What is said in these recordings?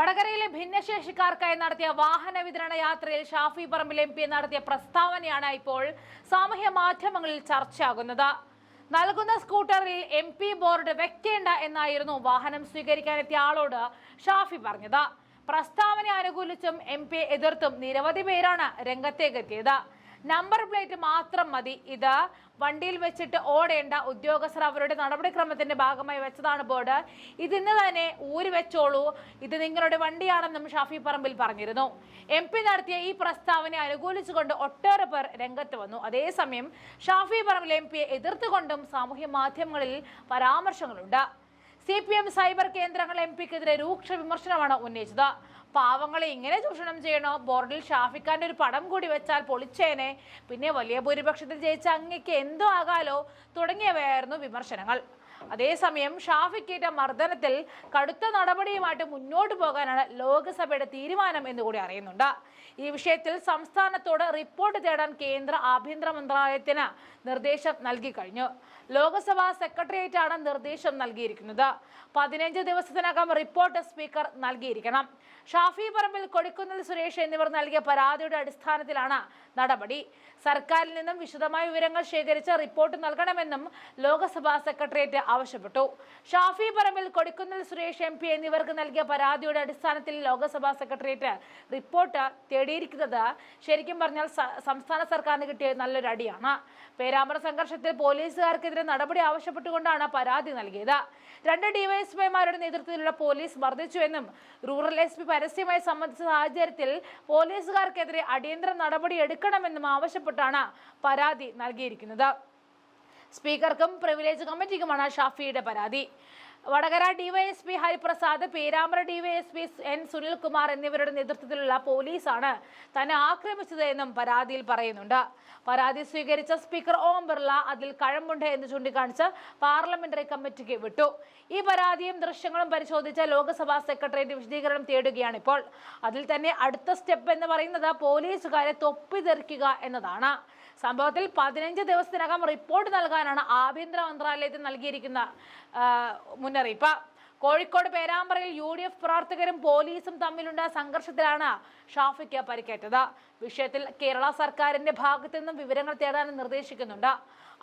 വടകരയിലെ ഭിന്നശേഷിക്കാർക്കായി നടത്തിയ വാഹന വിതരണ യാത്രയിൽ ഷാഫി പറമ്പിൽ എം പി നടത്തിയ പ്രസ്താവനയാണ് ഇപ്പോൾ സാമൂഹ്യ മാധ്യമങ്ങളിൽ ചർച്ചയാകുന്നത്. നൽകുന്ന സ്കൂട്ടറിൽ എം പി ബോർഡ് വെക്കേണ്ട എന്നായിരുന്നു വാഹനം സ്വീകരിക്കാനെത്തിയ ആളോട് ഷാഫി പറഞ്ഞത്. പ്രസ്താവന അനുകൂലിച്ചും എം പി എതിർത്തും നിരവധി പേരാണ് രംഗത്തേക്കെത്തിയത് നമ്പർ പ്ലേറ്റ് മാത്രം മതി. ഇത് വണ്ടിയിൽ വെച്ചിട്ട് ഓടേണ്ട ഉദ്യോഗസ്ഥർ അവരുടെ നടപടിക്രമത്തിന്റെ ഭാഗമായി വെച്ചതാണ് ബോർഡ്. ഇതിന്ന് തന്നെ ഊരി വെച്ചോളൂ. ഇത് നിങ്ങളുടെ വണ്ടിയാണെന്നും ഷാഫി പറമ്പിൽ പറഞ്ഞിരുന്നു. എം പി നടത്തിയ ഈ പ്രസ്താവന അനുകൂലിച്ചുകൊണ്ട് ഒട്ടേറെ പേർ രംഗത്ത് വന്നു. അതേസമയം ഷാഫി പറമ്പിൽ എം പിയെ എതിർത്തുകൊണ്ടും സാമൂഹ്യ മാധ്യമങ്ങളിൽ പരാമർശങ്ങളുണ്ട്. സി പി എം സൈബർ കേന്ദ്രങ്ങൾ എം പിക്കെതിരെ രൂക്ഷ വിമർശനമാണ് ഉന്നയിച്ചത്. പാവങ്ങളെ ഇങ്ങനെ ചൂഷണം ചെയ്യണോ? ബോർഡിൽ ഷാഫിഖാന്റെ ഒരു പടം കൂടി വെച്ചാൽ പൊളിച്ചേനെ. പിന്നെ വലിയ ഭൂരിപക്ഷത്തിൽ ജയിച്ച അങ്ങയ്ക്ക് എന്തോ ആകാലോ? തുടങ്ങിയവയായിരുന്നു വിമർശനങ്ങൾ. അതേസമയം ഷാഫിക്കേറ്റ മർദ്ദനത്തിൽ കടുത്ത നടപടിയുമായിട്ട് മുന്നോട്ട് പോകാനാണ് ലോക്സഭയുടെ തീരുമാനം എന്ന് കൂടി അറിയുന്നുണ്ട്. ഈ വിഷയത്തിൽ സംസ്ഥാനത്തോട് റിപ്പോർട്ട് തേടാൻ കേന്ദ്ര ആഭ്യന്തര മന്ത്രാലയത്തിന് നിർദ്ദേശം നൽകി കഴിഞ്ഞു. ലോക്സഭാ സെക്രട്ടേറിയറ്റാണ് നിർദ്ദേശം നൽകിയിരിക്കുന്നത്. പതിനഞ്ച് ദിവസത്തിനകം റിപ്പോർട്ട് സ്പീക്കർ നൽകിയിരിക്കണം. ഷാഫി പറമ്പിൽ കൊടിക്കുന്നിൽ സുരേഷ് എന്നിവർ നൽകിയ പരാതിയുടെ അടിസ്ഥാനത്തിലാണ് നടപടി. സർക്കാരിൽ നിന്നും വിശദമായ വിവരങ്ങൾ ശേഖരിച്ച് റിപ്പോർട്ട് നൽകണമെന്നും ലോക്സഭാ സെക്രട്ടേറിയറ്റ് ആവശ്യപ്പെട്ടു. ഷാഫി പറമ്പിൽ കൊടിക്കുന്നിൽ സുരേഷ് എം പി എന്നിവർക്ക് നൽകിയ പരാതിയുടെ അടിസ്ഥാനത്തിൽ ലോക്സഭാ സെക്രട്ടേറിയറ്റ് റിപ്പോർട്ട് തേടിയിരിക്കുന്നത് ശരിക്കും പറഞ്ഞാൽ സംസ്ഥാന സർക്കാരിന് കിട്ടിയ നല്ലൊരു അടിയാണ്. പേരാമ്പ്ര സംഘർഷത്തിൽ പോലീസുകാർക്കെതിരെ നടപടി ആവശ്യപ്പെട്ടുകൊണ്ടാണ് പരാതി നൽകിയത്. രണ്ട് ഡിവൈഎസ്പിമാരുടെ നേതൃത്വത്തിലുള്ള പോലീസ് മർദ്ദിച്ചുവെന്നും റൂറൽ എസ് പി പരസ്യമായി സംബന്ധിച്ച സാഹചര്യത്തിൽ പോലീസുകാർക്കെതിരെ അടിയന്തര നടപടി എടുക്കണമെന്നും ആവശ്യപ്പെട്ടാണ് പരാതി നൽകിയിരിക്കുന്നത്. സ്പീക്കർക്കും പ്രിവിലേജ് കമ്മിറ്റിക്കുമാണ് ഷാഫിയുടെ പരാതി. Vadakara DYSP Hariprasad Perambra DYSP N Sunilkumar എന്നിവരുടെ നേതൃത്വത്തിലുള്ള പോലീസാണ് തന്നെ ആക്രമിച്ചത് എന്നും പരാതിയിൽ പറയുന്നുണ്ട്. പരാതി സ്വീകരിച്ച സ്പീക്കർ ഓം ബിർള അതിൽ കഴമ്പുണ്ട് എന്ന് ചൂണ്ടിക്കാണിച്ച് പാർലമെന്ററി കമ്മിറ്റിക്ക് വിട്ടു. ഈ പരാതിയും ദൃശ്യങ്ങളും പരിശോധിച്ച ലോക്സഭാ സെക്രട്ടേറിയറ്റ് വിശദീകരണം തേടുകയാണ് ഇപ്പോൾ. അതിൽ തന്നെ അടുത്ത സ്റ്റെപ്പ് എന്ന് പറയുന്നത് പോലീസുകാരെ തൊപ്പിതെറിക്കുക എന്നതാണ്. സംഭവത്തിൽ പതിനഞ്ച് ദിവസത്തിനകം റിപ്പോർട്ട് നൽകാനാണ് ആഭ്യന്തര മന്ത്രാലയത്തിൽ നൽകിയിരിക്കുന്ന മുന്നറിയിപ്പ്. കോഴിക്കോട് പേരാമ്പ്രയിൽ യു ഡി എഫ് പ്രവർത്തകരും പോലീസും തമ്മിലുണ്ടായ സംഘർഷത്തിലാണ് ഷാഫിക്ക് പരിക്കേറ്റത്. വിഷയത്തിൽ കേരള സർക്കാരിന്റെ ഭാഗത്തു നിന്നും വിവരങ്ങൾ തേടാനും നിർദ്ദേശിക്കുന്നുണ്ട്.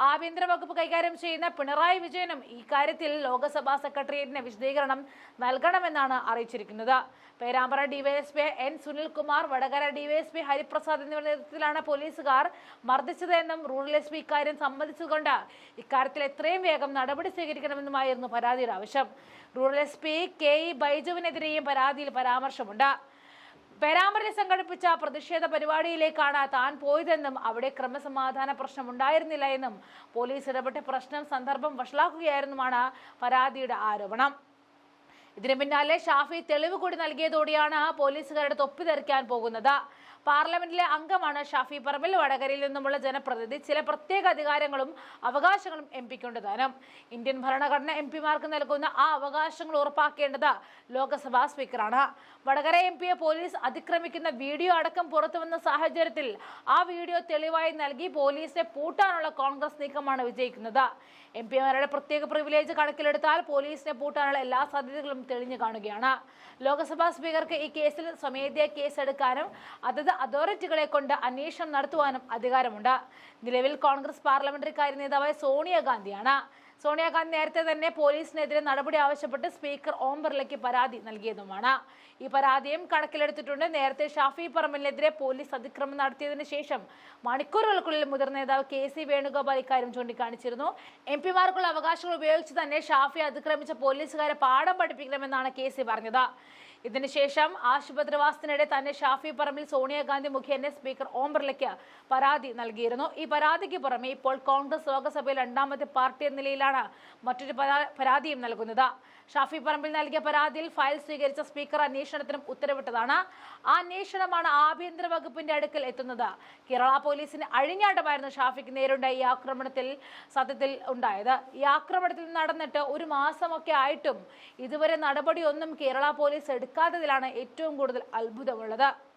ആഭ്യന്തര വകുപ്പ് കൈകാര്യം ചെയ്യുന്ന പിണറായി വിജയനും ഇക്കാര്യത്തിൽ ലോക്സഭാ സെക്രട്ടേറിയറ്റിന് വിശദീകരണം നൽകണമെന്നാണ് അറിയിച്ചിരിക്കുന്നത്. Perambra DYSP N Sunilkumar Vadakara DYSP Hariprasad എന്നിവരുടെ നേതൃത്വത്തിലാണ് പോലീസുകാർ മർദ്ദിച്ചതെന്നും റൂറൽ എസ് പി ഇക്കാര്യം സമ്മതിച്ചുകൊണ്ട് ഇക്കാര്യത്തിൽ എത്രയും വേഗം നടപടി സ്വീകരിക്കണമെന്നുമായിരുന്നു പരാതിയുടെ ആവശ്യം. Rural S P K E ബൈജുവിനെതിരെയും പരാതിയിൽ പരാമർശമുണ്ട്. പേരാമ്പ്രയിൽ സംഘടിപ്പിച്ച പ്രതിഷേധ പരിപാടിയിലേക്കാണ് താൻ പോയതെന്നും അവിടെ ക്രമസമാധാന പ്രശ്നം ഉണ്ടായിരുന്നില്ല എന്നും പോലീസ് ഇടപെട്ട് പ്രശ്നം സന്ദർഭം വഷളാക്കുകയായിരുന്നുമാണ് പരാതിയുടെ ആരോപണം. ഇതിന് പിന്നാലെ ഷാഫി തെളിവ് കൂടി നൽകിയതോടെയാണ് പോലീസുകാരുടെ തൊപ്പി തെറിക്കാൻ പോകുന്നത്. പാർലമെന്റിലെ അംഗമാണ് ഷാഫി പറമ്പിൽ വടകരയിൽ നിന്നുമുള്ള ജനപ്രതിനിധി. ചില പ്രത്യേക അധികാരങ്ങളും അവകാശങ്ങളും എം പിക്കുണ്ട് താനും ഇന്ത്യൻ ഭരണഘടന എം പിമാർക്ക് നൽകുന്ന ആ അവകാശങ്ങൾ ഉറപ്പാക്കേണ്ടത് ലോക്സഭാ സ്പീക്കറാണ്. വടകര എം പിയെ പോലീസ് അതിക്രമിക്കുന്ന വീഡിയോ അടക്കം പുറത്തു വന്ന സാഹചര്യത്തിൽ ആ വീഡിയോ തെളിവായി നൽകി പോലീസിനെ പൂട്ടാനുള്ള കോൺഗ്രസ് നീക്കമാണ് വിജയിക്കുന്നത്. എം പിമാരുടെ പ്രത്യേക പ്രിവിലേജ് കണക്കിലെടുത്താൽ പോലീസിനെ പൂട്ടാനുള്ള എല്ലാ സാധ്യതകളും തെളിഞ്ഞു കാണുകയാണ്. ലോക്സഭാ സ്പീക്കർക്ക് ഈ കേസിൽ സ്വമേധയാ കേസെടുക്കാനും അതത് അതോറിറ്റികളെ കൊണ്ട് അന്വേഷണം നടത്തുവാനും അധികാരമുണ്ട്. നിലവിൽ കോൺഗ്രസ് പാർലമെന്ററി കാര്യ നേതാവായ സോണിയാഗാന്ധിയാണ് സോണിയാഗാന്ധി നേരത്തെ തന്നെ പോലീസിനെതിരെ നടപടി ആവശ്യപ്പെട്ട് സ്പീക്കർ ഓം ബിർളയ്ക്ക് പരാതി നൽകിയതുമാണ്. ഈ പരാതിയും കണക്കിലെടുത്തിട്ടുണ്ട്. നേരത്തെ ഷാഫി പറമ്പലിനെതിരെ പോലീസ് അതിക്രമം നടത്തിയതിനു ശേഷം മണിക്കൂറുകൾക്കുള്ളിൽ മുതിർന്ന നേതാവ് കെ സി വേണുഗോപാൽ ഇക്കാര്യം ചൂണ്ടിക്കാണിച്ചിരുന്നു. എം പിമാർക്കുള്ള അവകാശങ്ങൾ ഉപയോഗിച്ച് തന്നെ ഷാഫി അതിക്രമിച്ച പോലീസുകാരെ പാഠം പഠിപ്പിക്കണമെന്നാണ് കെ സി പറഞ്ഞത്. ഇതിനുശേഷം ആശുപത്രിവാസത്തിനിടെ തന്നെ ഷാഫി പറമ്പിൽ സോണിയാഗാന്ധി മുഖേന സ്പീക്കർ ഓം ബിർളയ്ക്ക് പരാതി നൽകിയിരുന്നു. ഈ പരാതിക്ക് പുറമെ ഇപ്പോൾ കോൺഗ്രസ് ലോക്സഭയിൽ രണ്ടാമത്തെ പാർട്ടി എന്ന നിലയിലാണ് മറ്റൊരു പരാതിയും നൽകുന്നത്. ഷാഫി പറമ്പിൽ നൽകിയ പരാതിയിൽ ഫയൽ സ്വീകരിച്ച സ്പീക്കർ അന്വേഷണത്തിനും ഉത്തരവിട്ടതാണ്. ആ അന്വേഷണമാണ് ആഭ്യന്തര വകുപ്പിന്റെ അടുക്കൽ എത്തുന്നത്. കേരള പോലീസിന് അഴിഞ്ഞാട്ടമായിരുന്നു ഷാഫിക്ക് നേരിടേണ്ട ഈ ആക്രമണത്തിൽ സത്യത്തിൽ ഉണ്ടായത്. ഈ ആക്രമണത്തിൽ നടന്നിട്ട് ഒരു മാസമൊക്കെ ആയിട്ടും ഇതുവരെ നടപടിയൊന്നും കേരള പോലീസ് എടുക്കാത്തതിലാണ് ഏറ്റവും കൂടുതൽ അത്ഭുതമുള്ളത്.